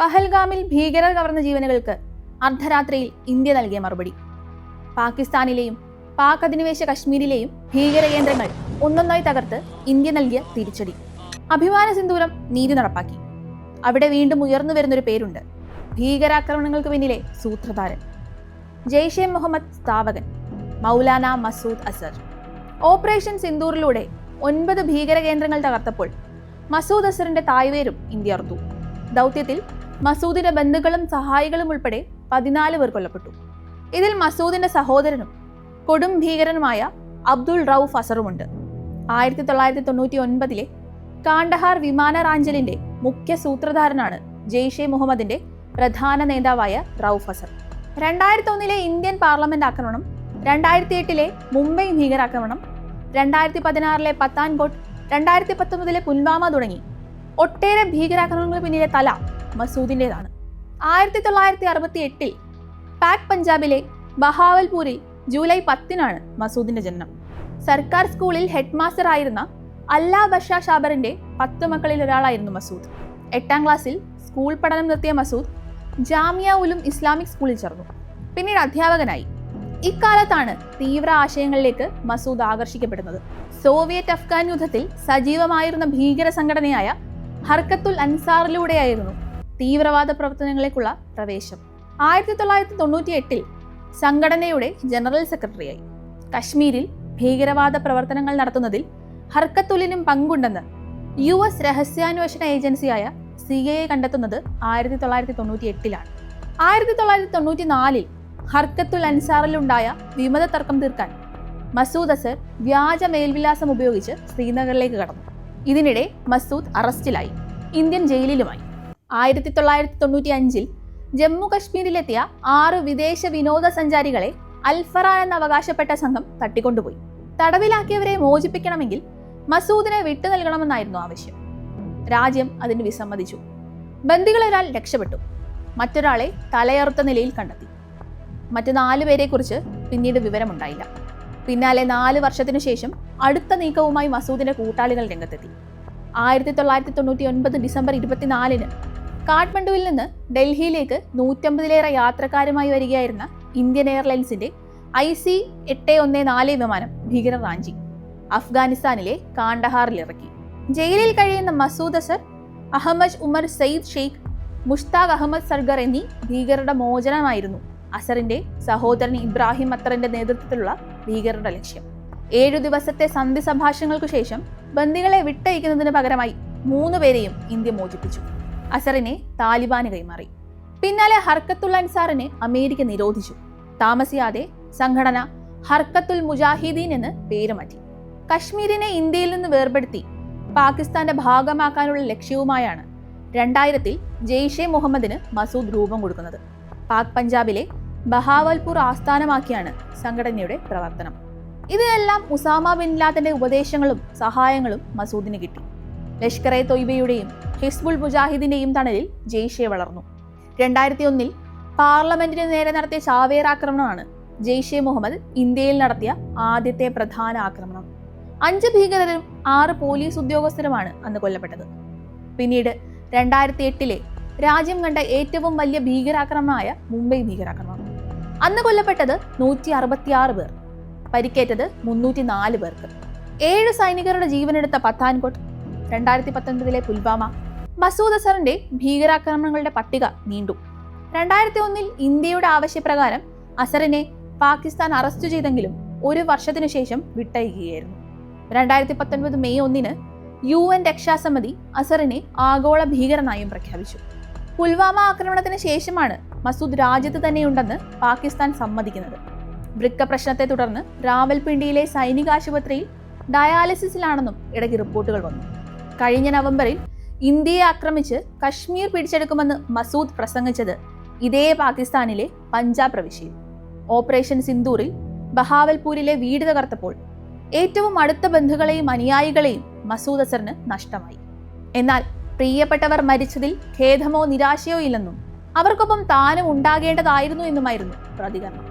പഹൽഗാമിൽ ഭീകരർ കവർന്ന ജീവനുകൾക്ക് അർദ്ധരാത്രിയിൽ ഇന്ത്യ നൽകിയ മറുപടി. പാകിസ്ഥാനിലെയും പാക് അധിനിവേശ കശ്മീരിലെയും ഭീകര കേന്ദ്രങ്ങൾ ഒന്നൊന്നായി തകർത്ത് ഇന്ത്യ നൽകിയ തിരിച്ചടി. അഭിമാന സിന്ദൂരം നീതി നടപ്പാക്കി. അവിടെ വീണ്ടും ഉയർന്നു വരുന്നൊരു പേരുണ്ട്. ഭീകരാക്രമണങ്ങൾക്ക് പിന്നിലെ സൂത്രധാരൻ. ജെയ്ഷെ മുഹമ്മദ് സ്ഥാപകൻ മൗലാന മസൂദ് അസർ. ഓപ്പറേഷൻ സിന്ദൂറിലൂടെ ഒൻപത് ഭീകര കേന്ദ്രങ്ങൾ തകർത്തപ്പോൾ മസൂദ് അസറിന്റെ തായ്വേരും ഇന്ത്യ അർത്തു ദൗത്യത്തിൽ മസൂദിന്റെ ബന്ധുക്കളും സഹായികളും ഉൾപ്പെടെ പതിനാല് പേർ കൊല്ലപ്പെട്ടു. ഇതിൽ മസൂദിന്റെ സഹോദരനും കൊടും ഭീകരനുമായ അബ്ദുൾ റൌഫ് അസറുമുണ്ട്. ആയിരത്തി തൊള്ളായിരത്തി തൊണ്ണൂറ്റി ഒൻപതിലെ കാണ്ടഹാർ വിമാന റാഞ്ചലിന്റെ മുഖ്യ സൂത്രധാരനാണ് ജെയ്ഷെ മുഹമ്മദിന്റെ പ്രധാന നേതാവായ റൌഫ് അസർ. രണ്ടായിരത്തി ഒന്നിലെ ഇന്ത്യൻ പാർലമെന്റ് ആക്രമണം രണ്ടായിരത്തി എട്ടിലെ മുംബൈ ഭീകരാക്രമണം രണ്ടായിരത്തി പതിനാറിലെ പത്താൻകോട്ട് രണ്ടായിരത്തി പത്തൊമ്പതിലെ പുൽവാമ തുടങ്ങി ഒട്ടേറെ ഭീകരാക്രമണങ്ങൾക്ക് പിന്നിലെ തല മസൂദിന്റെതാണ് ആയിരത്തി തൊള്ളായിരത്തി അറുപത്തി എട്ടിൽ പാക് പഞ്ചാബിലെ ബഹാവൽപൂരിൽ ജൂലൈ പത്തിനാണ് മസൂദിന്റെ ജനനം. സർക്കാർ സ്കൂളിൽ ഹെഡ് മാസ്റ്റർ ആയിരുന്ന അല്ലാ ബഷ ഷാബറിന്റെ പത്ത് മക്കളിൽ ഒരാളായിരുന്നു മസൂദ്. എട്ടാം ക്ലാസ്സിൽ സ്കൂൾ പഠനം നിർത്തിയ മസൂദ് ജാമിയ ഉലും ഇസ്ലാമിക് സ്കൂളിൽ ചേർന്നു. പിന്നീട് അധ്യാപകനായി. ഇക്കാലത്താണ് തീവ്ര ആശയങ്ങളിലേക്ക് മസൂദ് ആകർഷിക്കപ്പെടുന്നത്. സോവിയറ്റ് അഫ്ഗാൻ യുദ്ധത്തിൽ സജീവമായിരുന്ന ഭീകര സംഘടനയായ ഹർക്കത്തുൽ അൻസാറിലൂടെയായിരുന്നു തീവ്രവാദ പ്രവർത്തനങ്ങളിലേക്കുള്ള പ്രവേശം. ആയിരത്തി തൊള്ളായിരത്തി തൊണ്ണൂറ്റി എട്ടിൽ സംഘടനയുടെ ജനറൽ സെക്രട്ടറിയായി. കശ്മീരിൽ ഭീകരവാദ പ്രവർത്തനങ്ങൾ നടത്തുന്നതിൽ ഹർക്കത്തുലിനും പങ്കുണ്ടെന്ന് യു എസ് രഹസ്യാന്വേഷണ ഏജൻസിയായ സി എ കണ്ടെത്തുന്നത് ആയിരത്തി തൊള്ളായിരത്തി തൊണ്ണൂറ്റി എട്ടിലാണ് ആയിരത്തി തൊള്ളായിരത്തി തൊണ്ണൂറ്റി നാലിൽ ഹർക്കത്തുൽ അൻസാറിലുണ്ടായ വിമത തർക്കം തീർക്കാൻ മസൂദ് അസർ വ്യാജ മേൽവിലാസം ഉപയോഗിച്ച് ശ്രീനഗറിലേക്ക് കടന്നു. ഇതിനിടെ മസൂദ് അറസ്റ്റിലായി. ഇന്ത്യൻ ജയിലിലുമായി. ആയിരത്തി തൊള്ളായിരത്തി തൊണ്ണൂറ്റി അഞ്ചിൽ ജമ്മു കശ്മീരിലെത്തിയ ആറ് വിദേശ വിനോദസഞ്ചാരികളെ അൽഫറ എന്ന അവകാശപ്പെട്ട സംഘം തട്ടിക്കൊണ്ടുപോയി. തടവിലാക്കിയവരെ മോചിപ്പിക്കണമെങ്കിൽ മസൂദിനെ വിട്ടു നൽകണമെന്നായിരുന്നു ആവശ്യം. രാജ്യം അതിന് വിസമ്മതിച്ചു. ബന്ദികളൊരാൾ രക്ഷപ്പെട്ടു. മറ്റൊരാളെ തലയറുത്ത നിലയിൽ കണ്ടെത്തി. മറ്റു നാലു പേരെക്കുറിച്ച് പിന്നീട് വിവരമുണ്ടായില്ല. പിന്നാലെ നാല് വർഷത്തിനു ശേഷം അടുത്ത നീക്കവുമായി മസൂദിന്റെ കൂട്ടാളികൾ രംഗത്തെത്തി. ആയിരത്തി തൊള്ളായിരത്തി തൊണ്ണൂറ്റി ഒൻപത് ഡിസംബർ ഇരുപത്തിനാലിന് കാഠ്മണ്ഡുവിൽ നിന്ന് ഡൽഹിയിലേക്ക് നൂറ്റമ്പതിലേറെ യാത്രക്കാരുമായി വരികയായിരുന്ന ഇന്ത്യൻ എയർലൈൻസിന്റെ ഐ സി എട്ട് ഒന്ന് നാല് വിമാനം ഭീകരർ റാഞ്ചി അഫ്ഗാനിസ്ഥാനിലെ കാണ്ടഹാറിൽ ഇറക്കി. ജയിലിൽ കഴിയുന്ന മസൂദ് അസർ അഹമ്മദ് ഉമർ സയ്യിദ് ഷെയ്ഖ് മുഷ്താഖ് അഹമ്മദ് സർഗർ എന്നീ ഭീകരരുടെ മോചനമായിരുന്നു അസറിന്റെ സഹോദരൻ ഇബ്രാഹിം അത്തറിന്റെ നേതൃത്വത്തിലുള്ള ഭീകരരുടെ ലക്ഷ്യം. ഏഴു ദിവസത്തെ സന്ധി സംഭാഷണങ്ങൾക്കു ശേഷം ബന്ദികളെ വിട്ടയക്കുന്നതിന് പകരമായി മൂന്നുപേരെയും ഇന്ത്യ മോചിപ്പിച്ചു. അസറിനെ താലിബാന് കൈമാറി. പിന്നാലെ ഹർക്കത്തുൽ അൻസാറിനെ അമേരിക്ക നിരോധിച്ചു. താമസിയാതെ സംഘടന ഹർക്കത്തുൽ മുജാഹിദീൻ എന്ന് പേര് മാറ്റി. കശ്മീരിനെ ഇന്ത്യയിൽ നിന്ന് വേർപെടുത്തി പാകിസ്ഥാന്റെ ഭാഗമാക്കാനുള്ള ലക്ഷ്യവുമായാണ് രണ്ടായിരത്തിൽ ജെയ്ഷെ മുഹമ്മദിന് മസൂദ് രൂപം കൊടുക്കുന്നത്. പാക് പഞ്ചാബിലെ ബഹാവൽപൂർ ആസ്ഥാനമാക്കിയാണ് സംഘടനയുടെ പ്രവർത്തനം. ഇതിനെല്ലാം ഉസാമ ബിൻ ലാദന്റെ ഉപദേശങ്ങളും സഹായങ്ങളും മസൂദിന് കിട്ടി. ലഷ്കർ എ തൊയ്ബയുടെയും ഹിസ്ബുൾ മുജാഹിദിന്റെയും തണലിൽ ജെയ്ഷെ വളർന്നു. രണ്ടായിരത്തി ഒന്നിൽ പാർലമെന്റിന് നേരെ നടത്തിയ ചാവേർ ആക്രമണമാണ് ജെയ്ഷെ മുഹമ്മദ് ഇന്ത്യയിൽ നടത്തിയ ആദ്യത്തെ പ്രധാന ആക്രമണം. അഞ്ച് ഭീകരരും ആറ് പോലീസ് ഉദ്യോഗസ്ഥരുമാണ് അന്ന് കൊല്ലപ്പെട്ടത്. പിന്നീട് രണ്ടായിരത്തി എട്ടിലെ രാജ്യം കണ്ട ഏറ്റവും വലിയ ഭീകരാക്രമണമായ മുംബൈ ഭീകരാക്രമണം. അന്ന് കൊല്ലപ്പെട്ടത് നൂറ്റി അറുപത്തിയാറ് പേർ. പരിക്കേറ്റത് മുന്നൂറ്റി നാല് പേർക്ക്. ഏഴ് സൈനികരുടെ ജീവനെടുത്ത പത്താൻകോട്ട് രണ്ടായിരത്തി പത്തൊൻപതിലെ പുൽവാമ. മസൂദ് അസറിന്റെ ഭീകരാക്രമണങ്ങളുടെ പട്ടിക നീണ്ടു. രണ്ടായിരത്തി ഒന്നിൽ ഇന്ത്യയുടെ ആവശ്യപ്രകാരം അസറിനെ പാകിസ്ഥാൻ അറസ്റ്റ് ചെയ്തെങ്കിലും ഒരു വർഷത്തിനു ശേഷം വിട്ടയക്കുകയായിരുന്നു. രണ്ടായിരത്തി പത്തൊൻപത് മെയ് ഒന്നിന് യു എൻ രക്ഷാസമിതി അസറിനെ ആഗോള ഭീകരനായും പ്രഖ്യാപിച്ചു. പുൽവാമ ആക്രമണത്തിന് ശേഷമാണ് മസൂദ് രാജ്യത്ത് തന്നെയുണ്ടെന്ന് പാകിസ്ഥാൻ സമ്മതിക്കുന്നത്. വൃക്ക പ്രശ്നത്തെ തുടർന്ന് റാവൽപിണ്ടിയിലെ സൈനിക ആശുപത്രിയിൽ ഡയാലിസിസിലാണെന്നും ഇടയ്ക്ക് റിപ്പോർട്ടുകൾ വന്നു. കഴിഞ്ഞ നവംബറിൽ ഇന്ത്യയെ ആക്രമിച്ച് കശ്മീർ പിടിച്ചെടുക്കുമെന്ന് മസൂദ് പ്രസംഗിച്ചത് ഇതേ പാകിസ്ഥാനിലെ പഞ്ചാബ് പ്രവിശ്യയിൽ. ഓപ്പറേഷൻ സിന്ദൂറിൽ ബഹാവൽപൂരിലെ വീട് തകർത്തപ്പോൾ ഏറ്റവും അടുത്ത ബന്ധുക്കളെയും അനുയായികളെയും മസൂദ് അസറിന് നഷ്ടമായി. എന്നാൽ പ്രിയപ്പെട്ടവർ മരിച്ചതിൽ ഖേദമോ നിരാശയോ ഇല്ലെന്നും അവർക്കൊപ്പം താനും ഉണ്ടാകേണ്ടതായിരുന്നു എന്നുമായിരുന്നു പ്രതികരണം.